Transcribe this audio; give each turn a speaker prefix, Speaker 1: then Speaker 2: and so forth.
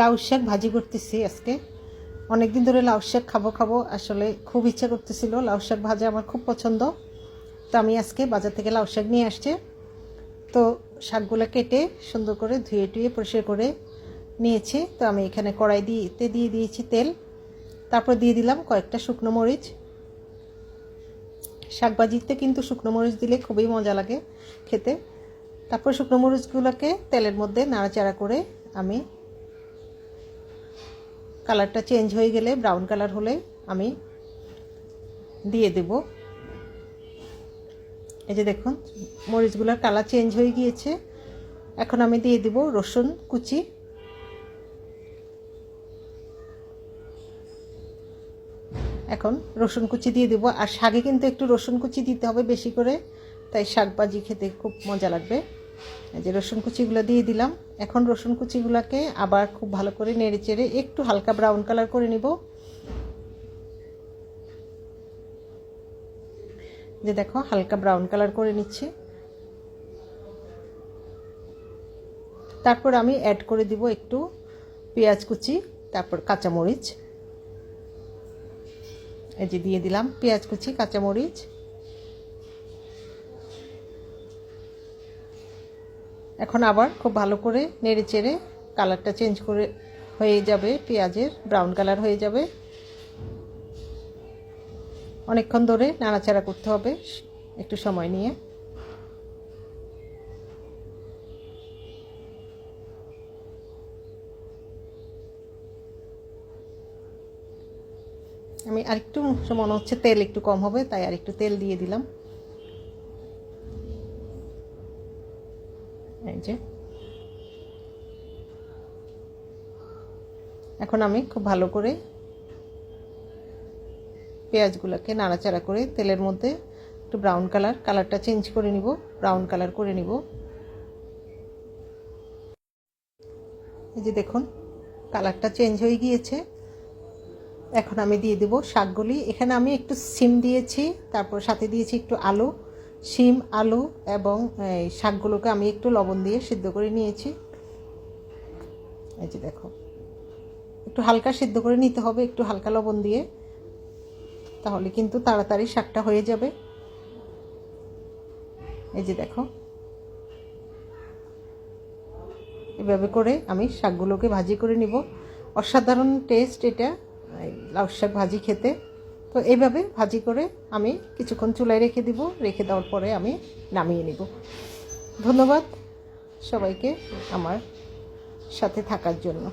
Speaker 1: লাউ শাক ভাজি করতেছি আজকে। অনেক দিন ধরে লাউ শাক খাব খাব আসলে খুব ইচ্ছা করতেছিল। লাউ শাক ভাজা আমার খুব পছন্দ। তো আমি আজকে বাজার থেকে লাউ শাক নিয়ে আসছি। তো শাকগুলো কেটে সুন্দর করে ধুয়ে টুয়ে পরিষ্কার করে নিয়েছি। তো আমি এখানে কড়াই দিয়েতে দিয়ে দিয়েছি তেল। তারপর দিয়ে দিলাম কয়েকটা শুকনো মরিচ। শাক ভাজিতে কিন্তু শুকনো মরিচ দিলে খুবই মজা লাগে খেতে। তারপর শুকনো মরিচগুলোকে তেলের মধ্যে নাড়াচাড়া করে আমি কালারটা চেঞ্জ হয়ে গেলে, ব্রাউন কালার হলে আমি দিয়ে দেব। এই যে দেখুন, মরিচগুলোর কালার চেঞ্জ হয়ে গিয়েছে। এখন আমি দিয়ে দেব রসুন কুচি। এখন রসুন কুচি দিয়ে দেবো। আর শাকে কিন্তু একটু রসুন কুচি দিতে হবে বেশি করে, তাই শাক ভাজি খেতে খুব মজা লাগবে। যে রসুন কুচিগুলো দিয়ে দিলাম। এখন রসুন কুচিগুলোকে আবার খুব ভালো করে নেড়ে চেড়ে একটু হালকা ব্রাউন কালার করে নিব। যে দেখো হালকা ব্রাউন কালার করে নিচ্ছি। তারপর আমি অ্যাড করে দিব একটু পেঁয়াজ কুচি, তারপর কাঁচামরিচ। এই যে দিয়ে দিলাম পেঁয়াজ কুচি, কাঁচামরিচ। এখন আবার খুব ভালো করে নেড়ে চেড়ে কালারটা চেঞ্জ করে হয়ে যাবে, পেঁয়াজের ব্রাউন কালার হয়ে যাবে। অনেকক্ষণ ধরে নাড়াচাড়া করতে হবে একটু সময় নিয়ে। আমি আরেকটু মনে হচ্ছে তেল একটু কম হবে, তাই আরেকটু তেল দিয়ে দিলাম। এই যে। এখন আমি খুব ভালো করে পেঁয়াজগুলোকে নাড়াচাড়া করে তেলের মধ্যে একটু ব্রাউন কালার কালারটা চেঞ্জ করে নিব ব্রাউন কালার করে নিব। এই যে দেখুন কালারটা চেঞ্জ হয়ে গিয়েছে। এখন আমি দিয়ে দেব শাকগুলি। এখানে আমি একটু সিম দিয়েছি, তারপর সাথে দিয়েছি একটু আলু। শিম, আলু এবং শাকগুলোকে আমি একটু লবণ দিয়ে সিদ্ধ করে নিয়েছি। এই যে দেখো। একটু হালকা সিদ্ধ করে নিতে হবে, একটু হালকা লবণ দিয়ে। তাহলে কিন্তু তাড়াতাড়ি শাকটা হয়ে যাবে। এই যে দেখো। এভাবে করে আমি শাকগুলোকে ভাজি করে নিব। অসাধারণ টেস্ট এটা লাউ শাক ভাজি খেতে। তো এইভাবে ভাজি করে আমি কিছুক্ষণ চুলায় রেখে দিব। রেখে দেওয়ার পরে আমি নামিয়ে নিব। ধন্যবাদ সবাইকে আমার সাথে থাকার জন্য।